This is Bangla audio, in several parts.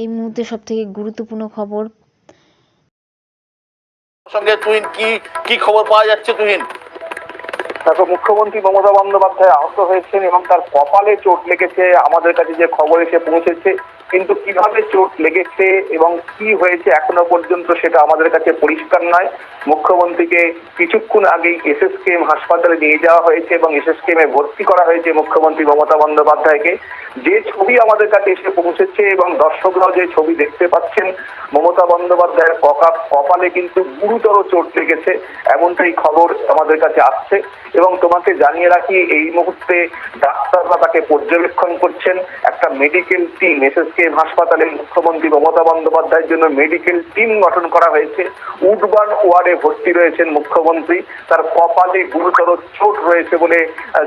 এই মুহূর্তে সবথেকে গুরুত্বপূর্ণ খবর। সঙ্গে তুহিন কি কি খবর পাওয়া যাচ্ছে তুহিন? তারপর মুখ্যমন্ত্রী মমতা বন্দ্যোপাধ্যায় আহত হয়েছেন এবং তার কপালে চোট লেগেছে আমাদের কাছে যে খবর এসে পৌঁছেছে কিন্তু কীভাবে চোট লেগেছে এবং কি হয়েছে এখনও পর্যন্ত সেটা আমাদের কাছে পরিষ্কার নয়। মুখ্যমন্ত্রীকে কিছুক্ষণ আগেই এসএসকেএম হাসপাতালে নিয়ে যাওয়া হয়েছে এবং এসএসকেএম এ ভর্তি করা হয়েছে মুখ্যমন্ত্রী মমতা বন্দ্যোপাধ্যায়কে। যে ছবি আমাদের কাছে এসে পৌঁছেছে এবং দর্শকরাও যে ছবি দেখতে পাচ্ছেন, মমতা বন্দ্যোপাধ্যায়ের কপালে কিন্তু গুরুতর চোট লেগেছে, এমনটাই খবর আমাদের কাছে আসছে এবং তোমাকে জানিয়ে রাখি, এই মুহূর্তে ডাক্তাররা তাকে পর্যবেক্ষণ করছেন। একটা মেডিকেল টিম এসএসকেএম হাসপাতালে মুখ্যমন্ত্রী মমতা বন্দ্যোপাধ্যায়ের জন্য মেডিকেল টিম গঠন করা হয়েছে। উডবান ওয়ার্ডে ভর্তি রয়েছেন মুখ্যমন্ত্রী। তার কপালে গুরুতর চোট রয়েছে বলে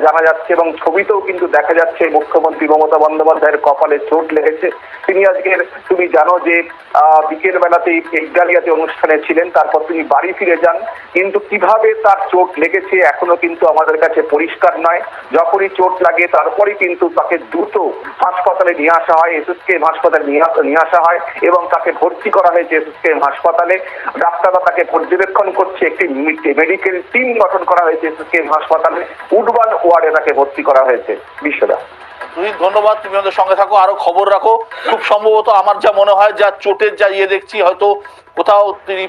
জানা যাচ্ছে এবং ছবিতেও কিন্তু দেখা যাচ্ছে মুখ্যমন্ত্রী মমতা বন্দ্যোপাধ্যায়ের কপালে চোট লেগেছে। তিনি আজকের তুমি জানো যে আহ, বিকেল বেলাতেই একগালিয়াতে অনুষ্ঠানে ছিলেন তারপর তিনি বাড়ি ফিরে যান। কিন্তু কীভাবে তার চোট লেগেছে এখনও কিন্তু আমাদের কাছে পরিষ্কার নয়। যখনই চোট লাগে তারপরেই কিন্তু তাকে দ্রুত হাসপাতালে নিয়ে আসা হয় এসএসকেএম হাসপাতালে নিয়ে নিয়ে আসা হয় এবং তাকে ভর্তি করা হয়েছে এসএসকেএম হাসপাতালে। ডাক্তাররা তাকে পর্যবেক্ষণ করছে একটি মেডিকেল টিম গঠন করা হয়েছে এসএসকেএম হাসপাতালে। উডবান ওয়ার্ডে তাকে ভর্তি করা হয়েছে বিশ্বদা। তুহিন ধন্যবাদ, তুমি আমাদের সঙ্গে থাকো, আরও খবর রাখো। খুব সম্ভবত আমার যা মনে হয়, যা চোটের যা ইয়ে দেখছি, হয়তো কোথাও তিনি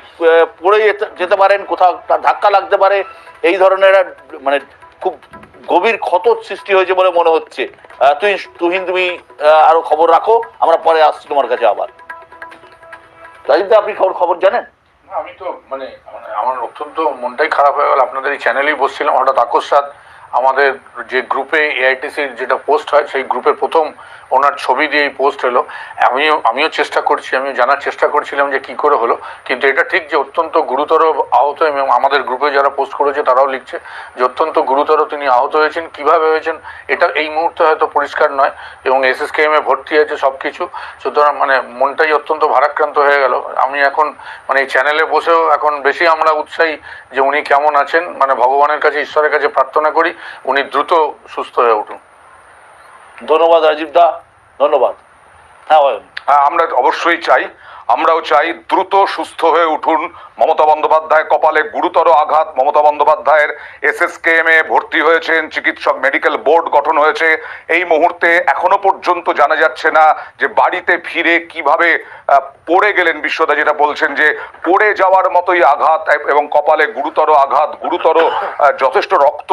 পড়ে যেতে- পারেন, কোথাও তার ধাক্কা লাগতে পারে, এই ধরনের মানে খুব গভীর ক্ষত সৃষ্টি হয়েছে বলে মনে হচ্ছে। তুই, তুহিন, তুমি আরও খবর রাখো, আমরা পরে আসছি তোমার কাছে আবার। রাজীব আপনি খবর খবর জানেন? আমি তো মানে মানে আমার অত্যন্ত মনটাই খারাপ হয়ে গেল। আপনাদের এই চ্যানেলেই বসছিলাম, হঠাৎ আকস্মাত আমাদের যে গ্রুপে এআইটিসির যেটা পোস্ট হয়, সেই গ্রুপের প্রথম ওনার ছবি দিয়ে এই পোস্ট হলো আমিও আমিও চেষ্টা করছি, আমিও জানার চেষ্টা করছিলাম যে কি করে হলো। কিন্তু এটা ঠিক যে অত্যন্ত গুরুতর আহত এবং আমাদের গ্রুপে যারা পোস্ট করেছে তারাও লিখছে যে অত্যন্ত গুরুতর তিনি আহত হয়েছেন, কীভাবে হয়েছেন, এটা এই মুহূর্তে হয়তো পরিষ্কার নয়। এবং এসএসকেএম ভর্তি আছে সব কিছু সুতরাং মানে মনটাই অত্যন্ত ভারাক্রান্ত হয়ে গেল। আমি এখন মানে এই চ্যানেলে বসেও এখন বেশি আমরা উৎসাহী যে উনি কেমন আছেন। মানে ভগবানের কাছে, ঈশ্বরের কাছে প্রার্থনা করি। উনি দ্রুত সুস্থ হয়ে উঠুন। ধন্যবাদ রাজীব দা ধন্যবাদ। হ্যাঁ হ্যাঁ। আমরা অবশ্যই চাই আমরাও চাই দ্রুত সুস্থ হয়ে উঠুন। মমতা বন্দ্যোপাধ্যায় কপালে গুরুতর আঘাত। মমতা বন্দ্যোপাধ্যায়ের এসএসকেএম এ ভর্তি হয়েছেন, চিকিৎসক মেডিকেল বোর্ড গঠন হয়েছে। এই মুহূর্তে এখনও পর্যন্ত জানা যাচ্ছে না যে বাড়িতে ফিরে কীভাবে পড়ে গেলেন বিশ্বদা, যেটা বলছেন যে পড়ে যাওয়ার মতোই আঘাত এবং কপালে গুরুতর আঘাত, গুরুতর যথেষ্ট রক্ত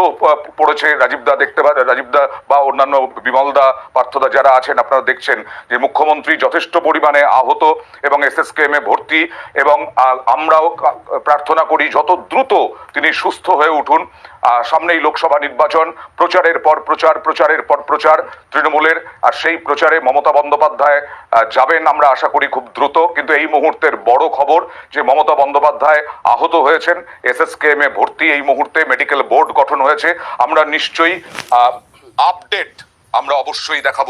পড়েছে। রাজীবদা দেখতে রাজীবদা বা অন্যান্য বিমলদা পার্থদা যারা আছেন, আপনারা দেখছেন যে মুখ্যমন্ত্রী যথেষ্ট পরিমাণে আহত এবং এসএসকেএম ভর্তি এবং আমরাও প্রার্থনা করি যত দ্রুত তিনি সুস্থ হয়ে উঠুন। সামনেই লোকসভা নির্বাচন, প্রচারের পর প্রচার, প্রচারের পর প্রচার তৃণমূলের। আর সেই প্রচারে মমতা বন্দ্যোপাধ্যায় যাবেন আমরা আশা করি খুব দ্রুত। কিন্তু এই মুহূর্তের বড় খবর যে মমতা বন্দ্যোপাধ্যায় আহত হয়েছেন, এসএসকেএম ভর্তি এই মুহূর্তে মেডিকেল বোর্ড গঠন হয়েছে। আমরা নিশ্চয়ই আপডেট আমরা অবশ্যই দেখাবো।